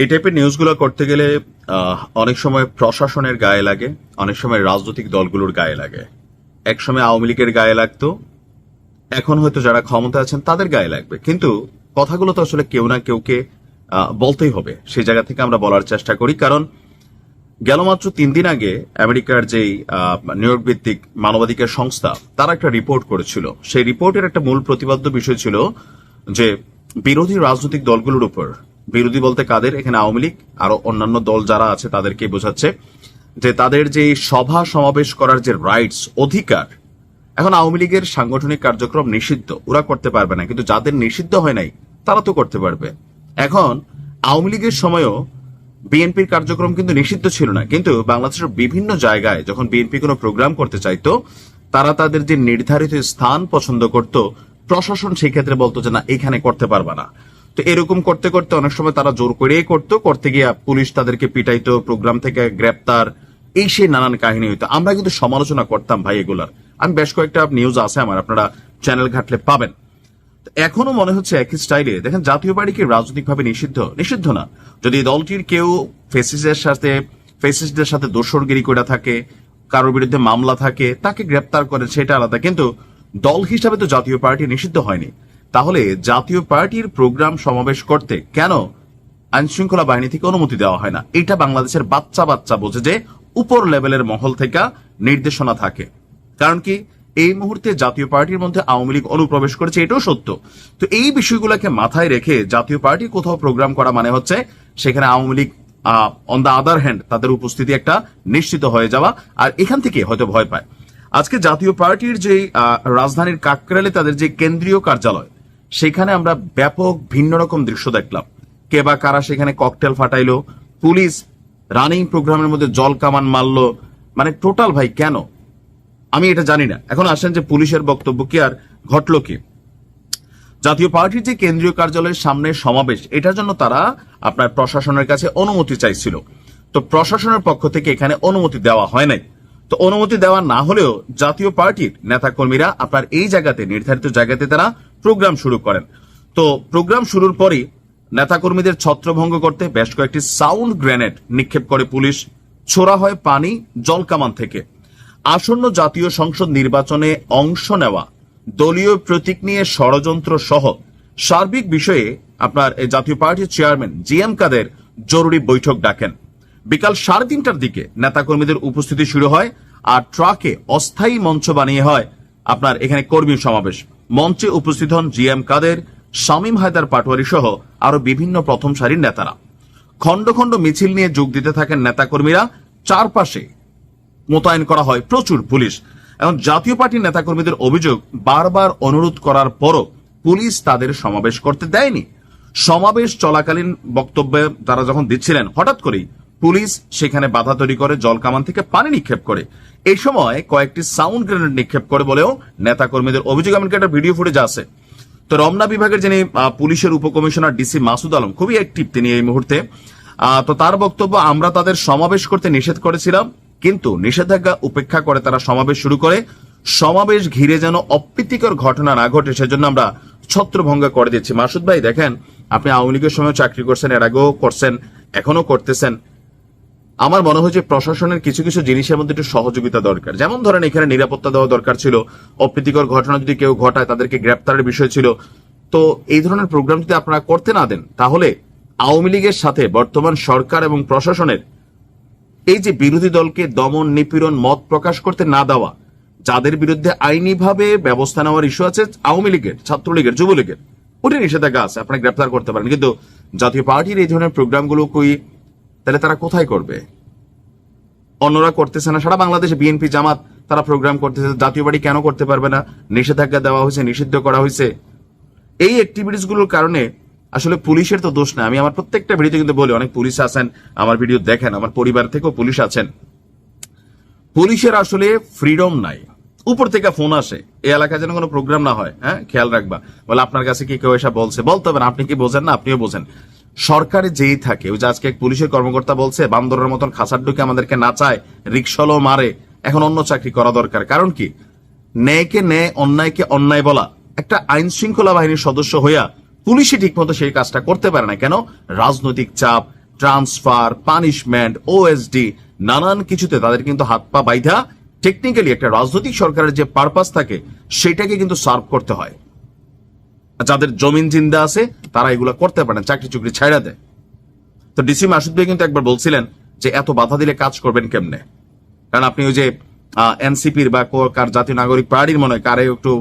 এই টাইপের নিউজগুলো করতে গেলে অনেক সময় প্রশাসনের গায়ে লাগে, অনেক সময় রাজনৈতিক দলগুলোর গায়ে লাগে। এক সময় আওয়ামী লীগের গায়ে লাগতো, এখন হয়তো যারা ক্ষমতা আছেন তাদের গায়ে লাগবে। কিন্তু কথাগুলো তো আসলে কেউ না কেউকে বলতেই হবে। সেই জায়গা থেকে আমরা বলার চেষ্টা করি, কারণ গেল মাত্র তিন দিন আগে আমেরিকার যেই নিউ ইয়র্ক ভিত্তিক মানবাধিকার সংস্থা, তারা একটা রিপোর্ট করেছিল। সেই রিপোর্টের একটা মূল প্রতিবাদ্য বিষয় ছিল যে, বিরোধী রাজনৈতিক দলগুলোর উপর বিরোধী বলতে কাদের? এখানে আওয়ামী লীগ, আরও অন্যান্য দল যারা আছে তাদেরকে বোঝাচ্ছে যে তাদের যে সভা সমাবেশ করার যে রাইটস অধিকার, এখন আওয়ামী লীগের সাংগঠনিক কার্যক্রম নিষিদ্ধ। ওরা করতে পারবে না, কিন্তু যাদের নিষিদ্ধ হয় নাই, তারা তো করতে পারবে। এখন আওয়ামী লীগের সময়ও বিএনপির কার্যক্রম কিন্তু নিষিদ্ধ ছিল না, কিন্তু বাংলাদেশের বিভিন্ন জায়গায় যখন বিএনপি কোনো প্রোগ্রাম করতে চাইতো, তারা তাদের যে নির্ধারিত স্থান পছন্দ করত, প্রশাসন সেই ক্ষেত্রে বলতো যে না, এখানে করতে পারবে না। তো এরকম করতে করতে অনেক সময় তারা জোর করেই করতো, করতে গিয়ে পুলিশ তাদেরকে পিটাইতো, প্রোগ্রাম থেকে গ্রেপ্তার, এই সেই নানান কাহিনী হইতো। আমরা কিন্তু সমালোচনা করতাম ভাই এগুলার। আমি বেশ কয়েকটা নিউজ আছে আমার, আপনারা চ্যানেল ঘাটলে পাবেন। এখনও মনে হচ্ছে একই স্টাইলে দেখেন, জাতীয় পার্টি কি রাজনৈতিকভাবে নিষিদ্ধ? নিষিদ্ধ না। যদি দলটির কেউ ফেসিসের সাথে ফেসিসদের সাথে দোসরগিরি করে থাকে, কারোর বিরুদ্ধে মামলা থাকে, তাকে গ্রেপ্তার করে, সেটা আলাদা। কিন্তু দল হিসাবে তো জাতীয় পার্টি নিষিদ্ধ হয়নি। তাহলে জাতীয় পার্টির প্রোগ্রাম সমাবেশ করতে কেন আইন শৃঙ্খলা বাহিনী থেকে অনুমতি দেওয়া হয় না? এটা বাংলাদেশের বাচ্চা বাচ্চা বোঝে যে উপর লেভেলের মহল থেকে নির্দেশনা থাকে। কারণ কি? এই মুহূর্তে জাতীয় পার্টির মধ্যে আওয়ামী লীগ অনুপ্রবেশ করেছে, এটাও সত্য। তো এই বিষয়গুলোকে মাথায় রেখে জাতীয় পার্টি কোথাও প্রোগ্রাম করা মানে হচ্ছে সেখানে Awami League on the other hand তাদের উপস্থিতি একটা নিশ্চিত হয়ে যাওয়া আর এখান থেকে হয়তো ভয় পায়। আজকে জাতীয় পার্টির যে রাজধানীর কাকরালে তাদের যে কেন্দ্রীয় কার্যালয় সেখানে আমরা ব্যাপক ভিন্ন রকম দৃশ্য দেখলাম। কে বা কারা সেখানে ককটেল ফাটাইলো, পুলিশ রানিং প্রোগ্রামের মধ্যে জল কামান মারলো মানে টোটাল ভাই কেন? আমি এটা জানি না। এখন আসেন যে পুলিশের বক্তব্য কি আর ঘটলো কি? জাতীয় পার্টির যে কেন্দ্রীয় কার্যালয়ের সামনে সমাবেশ, এটার জন্য তারা আপনার প্রশাসনের কাছে অনুমতি চাইছিল। তো প্রশাসনের পক্ষ থেকে এখানে অনুমতি দেওয়া হয় নাই। তো অনুমতি দেওয়া না হলেও জাতীয় পার্টির নেতাকর্মীরা আপনার এই জায়গাতে, নির্ধারিত জায়গাতে তারা প্রোগ্রাম শুরু করেন। তো প্রোগ্রাম শুরুর পরই নেতাকর্মীদের ছত্রভঙ্গ করতে বেশ কয়েকটি সাউন্ড গ্রেনেড নিক্ষেপ করে পুলিশ। ছোড়া হয় পানি জলকামান থেকে। আসন্ন জাতীয় সংসদ নির্বাচনে অংশ নেওয়া, দলীয় প্রতীক নিয়ে ষড়যন্ত্র সহ সার্বিক বিষয়ে আপনার জাতীয় পার্টির চেয়ারম্যান জি এম কাদের জরুরি বৈঠক ডাকেন। বিকাল সাড়ে তিনটার দিকে নেতাকর্মীদের উপস্থিতি শুরু হয় আর ট্রাকে অস্থায়ী মঞ্চ বানিয়ে হয় আপনার এখানে কর্মী সমাবেশ। মঞ্চে উপস্থিত হন জি এম কাদের, শামীম হায়দার পাটোয়ারি সহ আরও বিভিন্ন প্রথম সারির নেতারা। খণ্ড খণ্ড মিছিল নিয়ে যোগ দিতে থাকেন নেতাকর্মীরা। চারপাশে মোতায়েন করা হয় প্রচুর পুলিশ এবং জাতীয় পার্টির নেতাকর্মীদের অভিযোগ বারবার অনুরোধ করার পরও পুলিশ তাদের সমাবেশ করতে দেয়নি। সমাবেশ চলাকালীন বক্তব্যে তারা যখন দিচ্ছিলেন, হঠাৎ করেই পুলিশ সেখানে বাধা তৈরি করে, জল কামান থেকে পানি নিক্ষেপ করে। এই সময় কয়েকটি সাউন্ড গ্রেনেড নিক্ষেপ করে বলেও নেতাকর্মীদের অভিযোগ, এমনকি একটা ভিডিও ফুটেজ আছে। তো রমনা বিভাগের যিনি পুলিশের উপকমিশনার ডিসি মাসুদ আলম, খুবই অ্যাক্টিভ তিনি এই মুহূর্তে। তো তার বক্তব্য, আমরা তাদের সমাবেশ করতে নিষেধ করেছিলাম, কিন্তু নিষেধাজ্ঞা উপেক্ষা করে তারা সমাবেশ শুরু করে। সমাবেশ ঘিরে যেন অপ্রীতিকর ঘটনা না ঘটে, সেজন্য আমরা ছত্রভঙ্গ করে দিচ্ছি। মাসুদ ভাই, দেখেন, আপনি আওয়ামী লীগের সময় চাকরি করছেন, এর আগেও করছেন এখনও করতেছেন। আমার মনে হয় যে প্রশাসনের কিছু কিছু জিনিসের মধ্যে একটু সহযোগিতা দরকার। যেমন ধরেন এখানে নিরাপত্তা দেওয়া দরকার ছিল, অপ্রীতিকর ঘটনা যদি কেউ ঘটায় তাদেরকে গ্রেপ্তারের বিষয় ছিল। তো এই ধরনের প্রোগ্রাম যদি আপনারা করতে না দেন, তাহলে আওয়ামী লীগের সাথে বর্তমান সরকার এবং প্রশাসনের এই যে বিরোধী দলকে দমন, নিপীড়ন, মত প্রকাশ করতে না দেওয়া, যাদের বিরুদ্ধে আইনিভাবে ব্যবস্থা নেওয়ার ইস্যু আছে আওয়ামী লীগের, ছাত্রলীগের, যুবলীগের ওটা নিষেধাজ্ঞা আছে, আপনারা গ্রেপ্তার করতে পারেন। কিন্তু জাতীয় পার্টির এই ধরনের প্রোগ্রামগুলো কই তাহলে তারা কোথায় করবে? অন্যরা করতেছে না। সারা বাংলাদেশে বিএনপি জামাত, তারা প্রোগ্রাম করতেছে, জাতীয় পার্টি কেন করতে পারবে না? নিষেধাজ্ঞা দেওয়া হয়েছে, নিষিদ্ধ করা হয়েছে। এই অ্যাক্টিভিটিসগুলোর কারণে আসলে পুলিশের তো দোষ না আমি আমার প্রত্যেকটা ভিডিওতে কিন্তু বলি, অনেক পুলিশ আছেন, আমার ভিডিও দেখেন, আমার পরিবার থেকেও পুলিশ আছেন। পুলিশের আসলে ফ্রিডম নাই। উপর থেকে ফোন আসে এই এলাকায় যেন কোনো প্রোগ্রাম না হয় হ্যাঁ? খেয়াল রাখবা। বলে, আপনার কাছে কি কেউ এসব বলছে? বলতে হবে আপনি কি বোঝেন না, আপনিও বোঝেন। সরকারে যেই থাকে, ওই যে আজকে এক পুলিশের কর্মকর্তা বলছে বান্দরের মতন খাসার ঢুকে আমাদেরকে নাচায় রিক্সলও মারে। এখন অন্য চাকরি করা দরকার। কারণ কি? ন্যায়কে ন্যায়, অন্যায়কে অন্যায় বলা। একটা আইন শৃঙ্খলা বাহিনীর সদস্য হইয়া পুলিশই ঠিকমতো সেই কাজটা করতে পারে না। কেন? রাজনৈতিক চাপ, ট্রান্সফার, পানিশমেন্ট ওএসডি নানান কিছুতে তাদের কিন্তু হাত পা বাইধা টেকনিক্যালি একটা রাজনৈতিক সরকারের যে পারপাস থাকে, সেটাকে কিন্তু সার্ভ করতে হয়। যাদের জমিন জিন্দা আছে, তারা এগুলো করতে পারে না, চাকরি চুকরি ছাইড়া দেয়। তো ডিসি মাসুদ ভাই কিন্তু একবার বলছিলেন যে, এত বাধা দিলে কাজ করবেন কেমনে? কারণ আপনি ওই যে এনসিপির বা কার জাতীয় নাগরিক পার্টির মনে হয়, কারে একটু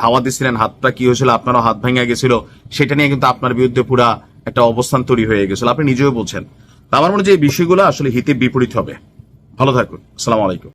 ধাওয়া দিছিলেন, হাতটা কি হয়েছিল, আপনারও হাত ভেঙে গেছিল, সেটা নিয়ে কিন্তু আপনার বিরুদ্ধে পুরা একটা অবস্থান তৈরি হয়ে গেছিল, আপনি নিজেও বলছেন। আমার মনে হয় যে এই বিষয়গুলো আসলে হিতে বিপরীত হবে। ভালো থাকুন, আসসালামু আলাইকুম।